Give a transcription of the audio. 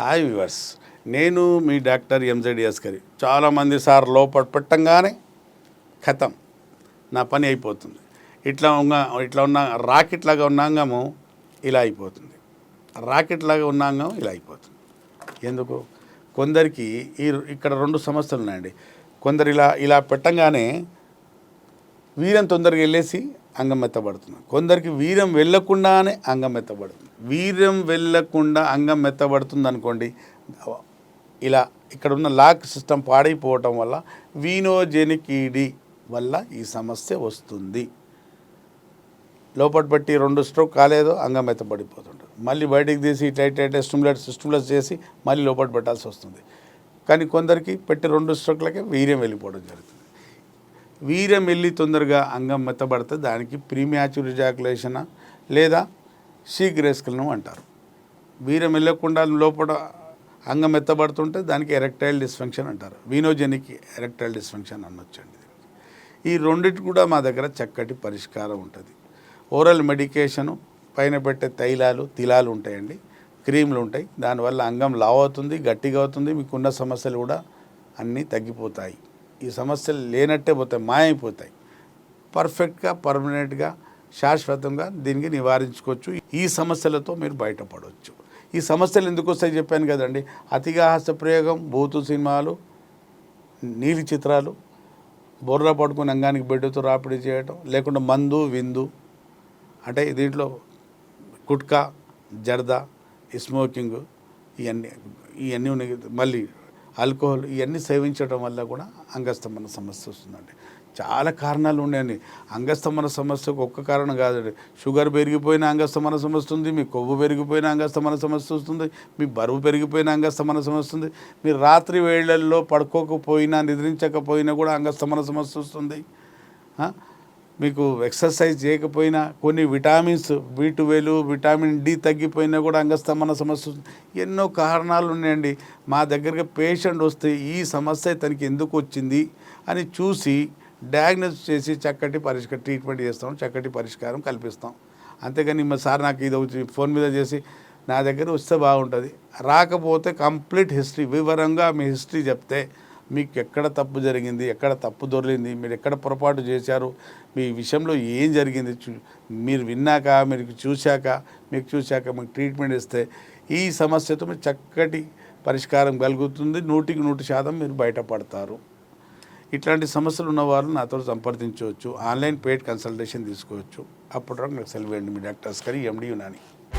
Hi viewers నేను మీ doctor ఎంజెడిఎస్ గారి చాలామంది సార్ లోపల పెట్టంగానే ఖతం నా పని అయిపోతుంది. ఇట్లా ఉన్న ఇట్లా ఉన్న రాకెట్ లాగా ఉన్నాంగము ఇలా అయిపోతుంది. రాకెట్ లాగా ఉన్నాంగం ఇలా అయిపోతుంది. ఎందుకు? కొందరికి ఈ ఇక్కడ రెండు సమస్యలు ఉన్నాయండి కొందరు ఇలా ఇలా పెట్టంగానే వీరం తొందరగా వెళ్ళేసి అంగం మెత్తబడుతుంది కొందరికి వీరం వెళ్ళకుండానే అంగమెత్తబడుతుంది. మెత్తబడుతుంది వీరం వెళ్ళకుండా అంగం మెత్తబడుతుంది అనుకోండి ఇలా ఇక్కడ ఉన్న లాక్ సిస్టమ్ పాడైపోవటం వల్ల వీనోజెనిక్ ఈడి వల్ల ఈ సమస్య వస్తుంది. లోపల పెట్టి రెండు స్ట్రోక్ కాలేదో అంగం మెత్తబడిపోతుంటుంది మళ్ళీ బయటికి తీసి టైట్ టైట్ స్టిమ్యులేట్ స్టిమ్యులేట్ చేసి మళ్ళీ లోపల పెట్టాల్సి వస్తుంది. కానీ కొందరికి పెట్టి రెండు స్ట్రోక్లకే వీర్యం వెళ్ళిపోవడం జరుగుతుంది. వీర్యం వెళ్ళి తొందరగా అంగం మెత్తబడితే దానికి ప్రీమ్యాచుర్ జాకులేషన్ లేదా శీఘ్రస్కలనం అంటారు. వీర్యం వెళ్ళకుండా లోపల అంగం మెత్తబడుతుంటే దానికి ఎరెక్టైల్ డిస్ఫంక్షన్ అంటారు. వీనోజెనిక్ ఎరెక్టైల్ డిస్ఫంక్షన్ అనొచ్చండి ఈ రెండింటి కూడా మా దగ్గర చక్కటి పరిష్కారం ఉంటుంది. ఓరల్ మెడికేషను పైన పెట్టే తైలాలు తిలాలు ఉంటాయండి. క్రీమ్లు ఉంటాయి. దానివల్ల అంగం లావ్ అవుతుంది గట్టిగా అవుతుంది మీకున్న సమస్యలు కూడా అన్నీ తగ్గిపోతాయి. ఈ సమస్యలు లేనట్టే పోతాయి మాయమైపోతాయి. పర్ఫెక్ట్గా పర్మనెంట్గా శాశ్వతంగా దీనికి నివారించుకోవచ్చు. ఈ సమస్యలతో మీరు బయటపడవచ్చు ఈ సమస్యలు ఎందుకు వస్తాయి చెప్పాను కదండి. అతిగా ప్రయోగం భూతు సినిమాలు నీలి చిత్రాలు బొర్ర పడుకుని అంగానికి బెడ్డుతో రాపిడి చేయటం లేకుండా మందు విందు అంటే దీంట్లో గుట్కా జర్దా స్మోకింగ్ ఇవన్నీ ఇవన్నీ ఉన్నాయి మళ్ళీ ఆల్కహాల్ ఇవన్నీ సేవించడం వల్ల కూడా అంగస్తమన సమస్య వస్తుందండి. చాలా కారణాలు ఉన్నాయండి. అంగస్తంభన సమస్యకు ఒక్క కారణం కాదండి. షుగర్ పెరిగిపోయిన అంగస్తమన సమస్య ఉంది మీ కొవ్వు పెరిగిపోయిన అంగస్తమన సమస్య వస్తుంది మీ బరువు పెరిగిపోయిన అంగస్తమన సమస్య ఉంది. మీరు రాత్రి వేళల్లో పడుకోకపోయినా నిద్రించకపోయినా కూడా అంగస్తమన సమస్య వస్తుంది. మీకు ఎక్సర్సైజ్ చేయకపోయినా కొన్ని vitamins B twelve vitamin D తగ్గిపోయినా కూడా అంగస్తమన సమస్య ఎన్నో కారణాలు ఉన్నాయండి. మా దగ్గరికి పేషెంట్ వస్తే ఈ సమస్య తనకి ఎందుకు వచ్చింది అని చూసి డయాగ్నోస్ చేసి చక్కటి పరిష్కారం ట్రీట్మెంట్ చేస్తాం చక్కటి పరిష్కారం కల్పిస్తాం. అంతేగాని మా సార్ నాకు ఇది వచ్చి ఫోన్ మీద చేసి నా దగ్గర వస్తే బాగుంటుంది. రాకపోతే కంప్లీట్ హిస్టరీ వివరంగా మీ హిస్టరీ చెప్తే మీకు ఎక్కడ తప్పు జరిగింది ఎక్కడ తప్పు దొరికింది మీరు ఎక్కడ పొరపాటు చేశారు మీ విషయంలో ఏం జరిగింది చూ మీరు విన్నాక మీరు చూశాక మీకు చూశాక మీకు ట్రీట్మెంట్ ఇస్తే ఈ సమస్యతో మీరు చక్కటి పరిష్కారం కలుగుతుంది నూటికి నూటి శాతం మీరు బయటపడతారు. ఇట్లాంటి సమస్యలు ఉన్నవారు నాతో సంప్రదించవచ్చు ఆన్లైన్ పెయిడ్ కన్సల్టేషన్ తీసుకోవచ్చు. అప్పటి వరకు నాకు సెలవు మీ డాక్టర్స్ గారి ఎండి నాని